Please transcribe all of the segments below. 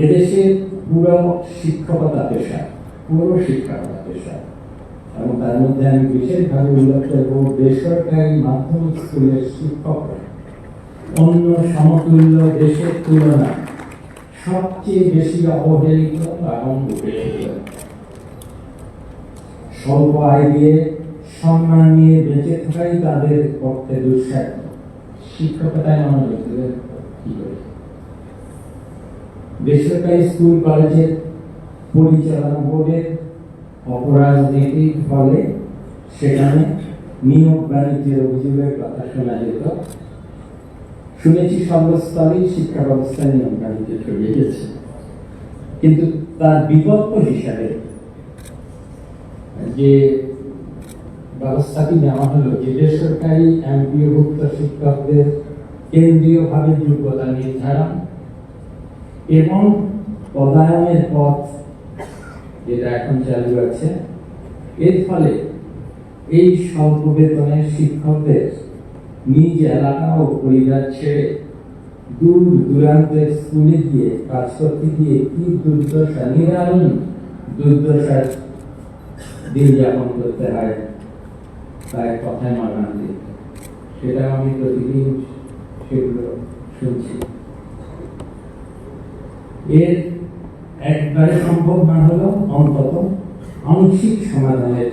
এদেশে পুরো শিক্ষকতা পেশা পুরো শিক্ষকতা পেশা এবং তার মধ্যে আমি বিশেষভাবে উল্লেখ করব বেসরকারি মাধ্যমিক স্কুলের শিক্ষকরা। অন্য সমতুল্য দেশের তুলনায় সবচেয়ে বেশি অবহেলিত এবং উপেক্ষিত স্বল্প আয় দিয়ে সম্মান নিয়ে বেঁচে থাকাই তাদের পক্ষে দুঃসাধ্য। শিক্ষকতায় মনোযোগ দেবে কি করে? বেসরকারি স্কুল, কলেজের পরিচালনা বোর্ডের অপরাজনৈতিক ফলে সেখানে নিয়োগ বাণিজ্যের অভিযোগের কথা শোনা যেত। শুনেছি সর্বস্তরেই শিক্ষা ব্যবস্থা নিয়োগ বাণিজ্য ছড়িয়ে গেছে। কিন্তু তার বিকল্প হিসাবে যে ব্যবস্থাটি নেওয়া হলো, যে বেসরকারি এমপিওভুক্ত শিক্ষকদের কেন্দ্রীয়ভাবে যোগ্যতা নির্ধারণ এবং পদায়নের পথ যেটা এখন চালু আছে, এর ফলে এই স্বল্প বেতনের শিক্ষকদের নিজ এলাকা ও পরিবার ছেড়ে দূর দূরান্তের স্কুলে গিয়ে কাজ করতে গিয়ে কি দুর্দশা, নিরারণ দুর্দশার দিন যাপন করতে হয় তার কথায় মর্মান্তিক। সেটা আমি প্রতিদিন সেগুলো শুনছি। এর একবারে সম্ভব না হলেও অন্তত আংশিক সমাধানের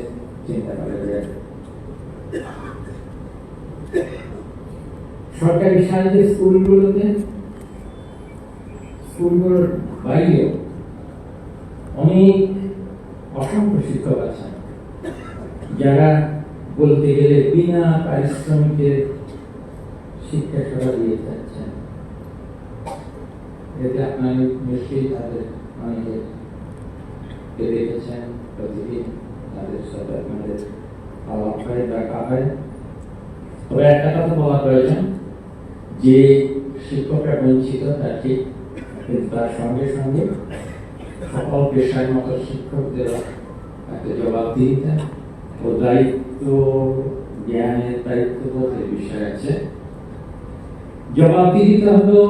চিন্তা করা যায়। সরকারি সাহায্যের স্কুলগুলোতে, স্কুলগুলোর বাইরেও অনেক অসংখ্য শিক্ষক আছেন। যারা বলতে গেলে বিনা পারিশ্রমিকের শিক্ষা সেবা দিয়ে যাচ্ছেন। এতে আপনার নিশ্চয়ই তাদের অনেকে কে দেখেছেন প্রতিদিন তাদের সাথে আপনাদের আলাপ হয় দেখা হয় তবে একটা কথা বলা প্রয়োজন, যে শিক্ষকরা বঞ্চিত, তার ঠিক কিন্তু তার সঙ্গে সঙ্গে সকল পেশার মতো শিক্ষকদের একটা জবাবদিহিতা ও দায়িত্ব, জ্ঞানের দায়িত্ববোধের বিষয় আছে। জবাবদিহিতা হলো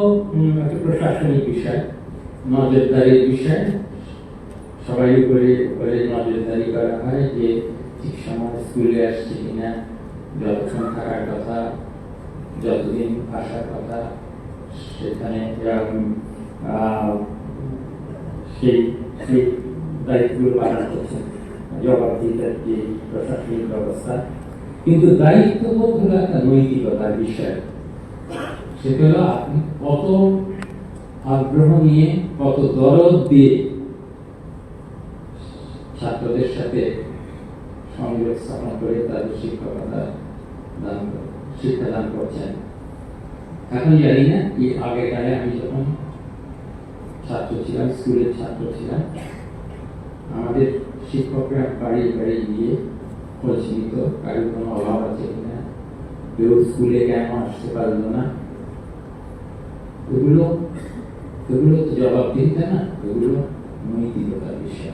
একটা প্রশাসনিক বিষয় নজরদারির বিষয়। সবাই উপরে উপরে নজরদারি করা হয় যে ঠিক সময় স্কুলে আসছে কিনা, যতক্ষণ থাকার কথা, যতদিন আসার কথা, সেখানে সেই সেই দায়িত্বগুলো পালন করছে জবাবদিহিতার যে প্রশাসনিক ব্যবস্থা। কিন্তু দায়িত্ববোধ হলো একটা নৈতিকতার বিষয়। সেটা হলো আপনি কত আগ্রহ নিয়ে, কত দরদ দিয়ে ছাত্রদের সাথে সংযোগ স্থাপন করে তাদের শিক্ষকতা দান কর- শিক্ষাদান করছেন। এখন জানি না কি আগেকালে আমি যখন ছাত্র ছিলাম, স্কুলের ছাত্র ছিলাম, আমাদের শিক্ষকরা বাড়ি বাড়ি গিয়ে খোঁজ নিত কারোর কোনো অভাব আছে কিনা, কেউ স্কুলে কেন আসতে পারল না। এগুলো এগুলো তো জবাব দিতে না এগুলো নৈতিকতার বিষয়